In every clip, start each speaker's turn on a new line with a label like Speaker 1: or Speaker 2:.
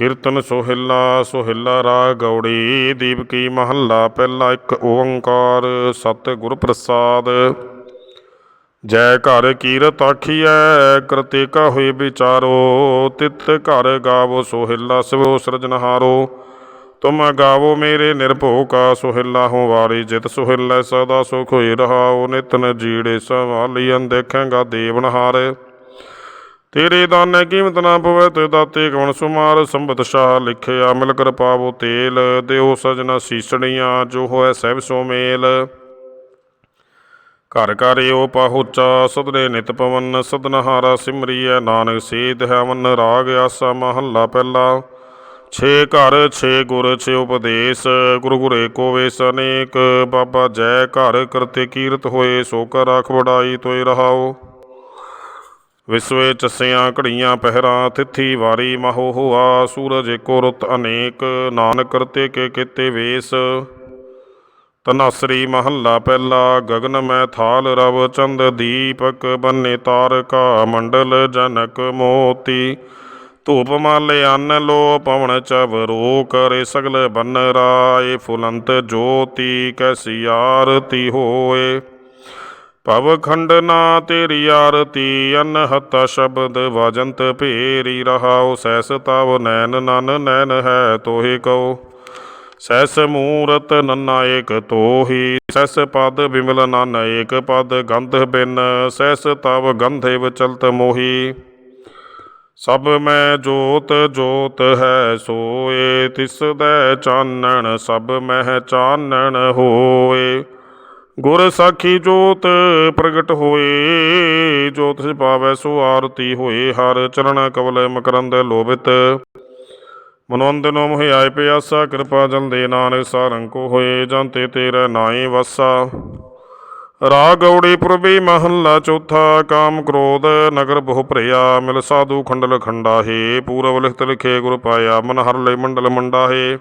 Speaker 1: ਕੀਰਤਨ ਸੋਹਿਲਾ ਸੋਹਿਲਾ ਰਾਗ ਗੌੜੀ ਦੀਪਕੀ ਮਹੱਲਾ, ਪਹਿਲਾ ਇੱਕ ਓੰਕਾਰ ਸਤਿਗੁਰ ਪ੍ਰਸਾਦ ਜੈ ਘਰ ਕੀਰਤ ਆਖੀਐ ਕਰਤੇ ਕਾ ਹੋਏ ਵਿਚਾਰੋ, ਤਿਤ ਘਰ ਗਾਵੋ, ਸੋਹਿਲਾ ਸਿਵੋ ਸਿਰਜਨਹਾਰੋ ਤੁਮ ਗਾਵੋ ਮੇਰੇ ਨਿਰਭਉ ਕਾ ਸੋਹਿਲਾ ਹੋ ਵਾਰੀ ਜਿਤ, ਸੋਹਿਲਾ ਸਦਾ ਸੁਖ ਹੋਈ ਰਹਾਓ ਨਿਤਨ ਜੀੜੇ ਸਵਾਲੀ ਦੇਖੇਗਾ ਦੇਵਨਹਾਰ। ਤੇਰੇ ਦਾਨੇ ਕੀਮਤ ਨਾ ਪਵੈ ਤੇ ਦਾਤੇ ਕਵਣ ਸੁਮਾਰ, ਸੰਬਤ ਸ਼ਾਹ ਲਿਖਿਆ ਮਿਲ ਕਰ ਪਾਵੋ ਤੇਲ, ਦਿਓ ਸਜਣਾ ਸੀਸਣੀਆਂ, ਜੋ ਹੋਇ ਸਹਿਬ ਸੋ ਮੇਲ। ਘਰ ਘਰ ਏਓ ਪਾਹੁਚਾ ਸਦਨੇ ਨਿਤ ਪਵਨ, ਸਦਨਹਾਰਾ ਸਿਮਰੀਐ, ਨਾਨਕ ਸੇਧ ਹੈ ਮਨ ਰਾਗ ਆਸਾ ਮਹੱਲਾ ਪਹਿਲਾ। ਛੇ ਘਰ, ਛੇ ਗੁਰ, ਛੇ ਉਪਦੇਸ਼, ਗੁਰੂ ਗੁਰੇ ਕੋ ਵੇਸ ਅਨੇਕ, ਬਾਬਾ ਜੈ ਘਰ ਕਰਤੇ ਕੀਰਤ ਹੋਏ, ਸੋ ਕਰ ਰਾਖ ਵਡਾਈ ਤੋਏ ਰਹਾਓ। ਵਿਸਵੇ ਚਸਿਆਂ ਘੜੀਆਂ ਪਹਿਰਾਂ ਤਿਥੀ ਵਾਰੀ ਮਹੋ ਹੋਆ, ਸੂਰਜ ਏਕੋ ਰੁੱਤ ਅਨੇਕ, ਨਾਨਕ ਕਰਤੇ ਕੇ ਕੀਤੇ ਵੇਸ। ਤਨਾਸਰੀ ਮਹੱਲਾ ਪਹਿਲਾ, ਗਗਨ ਮੈਂ ਥਾਲ ਰਵ ਚੰਦ ਦੀਪਕ, ਬੰਨੇ ਤਾਰਕਾ ਮੰਡਲ ਜਨਕ ਮੋਤੀ। ਧੂਪ ਮਾਲੇ ਅੰਨ ਲੋ ਪਵਨ ਚਵਰੋ ਕਰੇ ਸਗਲ ਬੰਨ ਰਾਏ ਫੁਲੰਤ ਜੋਤੀ, ਕੈਸੀ ਆਰਤੀ ਹੋਏ। ਭਵ ਖੰਡਨਾ ਤੇਰੀ ਆਰਤੀ, ਅਨਹਤ ਸ਼ਬਦ ਵਜੰਤ ਭੇਰੀ ਰਹਾਉ, ਸੈਸ ਤਵ ਨੈਨ ਨਨ ਨੈਨ ਹੈ ਤੋਹਿ ਕਉ। ਸੈਸ ਮੂਰਤ ਨੰਨਾ ਏਕ ਤੋਹੀ, ਸੈਸ ਪਦ ਬਿਮਲ ਨਨ ਏਕ ਪਦ ਗੰਧ ਬਿਨ, ਸੈਸ ਤਵ ਗੰਧੇ ਵਿਚਲਤ ਮੋਹੀ। ਸਭ ਮੈਂ ਜੋਤ ਜੋਤ ਹੈ ਸੋਏ, ਤਿਸ ਦੈ ਚਾਨਣ ਸਭ ਮਹਿ ਚਾਨਣ ਹੋਏ। ਗੁਰ ਸਾਖੀ ਜੋਤ ਪ੍ਰਗਟ ਹੋਏ, ਜੋਤ ਸੇ ਪਾਵੈ ਸੋ ਆਰਤੀ ਹੋਏ, ਹਰ ਚਰਨ ਕਵਲ ਮਕਰੰਦ ਲੋਭਿਤ। ਮਨੋੰਦ ਨੋ ਮੋਹਿ ਆਏ ਪਿਆਸਾ, ਕਿਰਪਾ ਜਲ ਦੇ ਨਾਨਕ ਸਾਰੰਕੋ ਹੋਏ ਜੰਤੇ ਤੇਰਾ ਨਾਏ ਵਸਾ। ਰਾ ਗੌੜੀ ਪੁਰਬੀ ਮਹੱਲਾ ਚੌਥਾ, ਕਾਮ ਕ੍ਰੋਧ ਨਗਰ ਬਹੁ ਭਰਿਆ, ਮਿਲ ਸਾਧੂ ਖੰਡਲ ਖੰਡਾਹੇ, ਪੂਰਬ ਲਿਖਤ ਲਿਖੇ ਗੁਰ ਪਾਇਆ ਮਨ ਹਰ ਲਈ ਮੰਡਲ ਮੰਡਾਹੇ।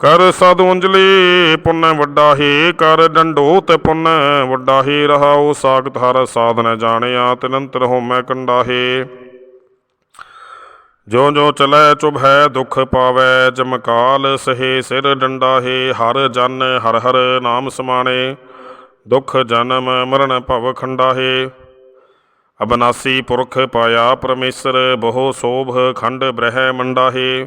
Speaker 1: ਕਰ ਸਾਧੂ ਅੰਜਲੀ, ਪੁੰਨ ਵੱਡਾ ਹੀ ਕਰ ਡੰਡੋ ਤੇ ਪੁੰਨ ਵੱਡਾ ਹੀ ਰਹਾਉ, ਸਾਖਤ ਹਰ ਸਾਧਨ ਜਾਣਿਆ ਤਿਨੰਤਰ ਹੋਮੈ ਕੰਡਾਹੇ। ਜੋ ਜੋ ਚਲੈ ਚੁਭੈ ਦੁਖ ਪਾਵੈ ਜਮਕਾਲ ਸਹੇ ਸਿਰ ਡੰਡਾਹੇ, ਹਰ ਜਨ ਹਰ ਹਰ ਨਾਮ ਸਮਾਣੇ, ਦੁਖ ਜਨਮ ਮਰਨ ਭਵ ਖੰਡਾਹੇ। ਅਬਨਾਸੀ ਪੁਰਖ ਪਾਇਆ ਪਰਮੇਸ਼ਰ, ਬਹੁ ਸੋਭ ਖੰਡ ਬ੍ਰਹਿ ਮੰਡਾਹੇ।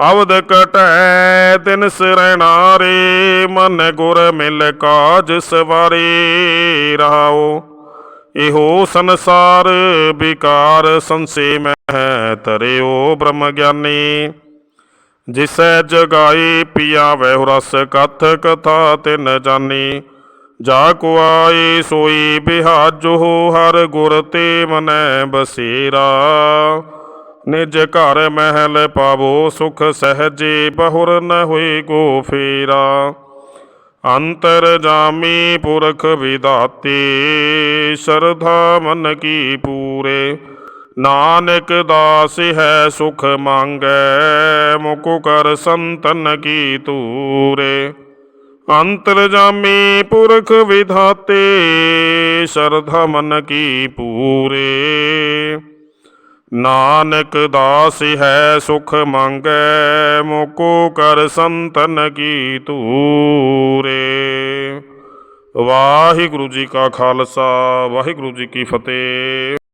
Speaker 1: ਅਵਦ ਕਟੈ ਤਿਨ ਸਰਣਾਰੇ ਮਨ ਗੁਰ ਮਿਲ ਕਾਜ ਸਵਾਰੇ, ਰਹਾਓ। ਇਹੋ ਸੰਸਾਰ ਵਿਕਾਰ ਸੰਸੇ ਮਹਿ ਤਰਿਓ ਬ੍ਰਹਮ ਗਿਆਨੀ। ਜਿਸੈ ਜਗਾਈ ਪਿਆ ਵਹਿ ਰਸ ਕਥ ਕਥਾ ਤਿਨ ਜਾਨੀ। ਜਾ ਕੋ ਆਏ, ਸੋਈ ਬਿਹਾਜੋ, ਹਰ ਗੁਰ ਤੇ ਮਨੈ ਬਸੇਰਾ। ਨਿਜ ਘਰ ਮਹਿਲ ਪਾਵੋ, ਸੁਖ ਸਹਜੇ ਬਹੁਰ ਨ ਹੋਏ ਕੋ ਫੇਰਾ। ਅੰਤਰ ਜਾਮੀ ਪੁਰਖ ਵਿਦਾਤੇ ਸਰਧਾ ਮਨ ਕੀ ਪੂਰੇ। ਨਾਨਕ ਦਾਸ ਹੈ ਸੁਖ ਮੰਗੈ ਮੁਕੁ ਕਰ ਸੰਤਨ ਕੀ ਤੂਰੇ ਅੰਤਰ ਜਾਮੀ ਪੁਰਖ ਵਿਧਾਤੇ, ਸਰਧਾ ਮਨ ਕੀ ਪੂਰੇ। ਨਾਨਕ ਦਾਸ ਹੈ ਸੁਖ ਮੰਗੈ, ਮੋਕੋ ਕਰ ਸੰਤਨ ਕੀ ਤੂਰੇ ਵਾਹਿਗੁਰੂ ਜੀ ਕਾ ਖਾਲਸਾ, ਵਾਹਿਗੁਰੂ ਜੀ ਕੀ ਫਤਿਹ।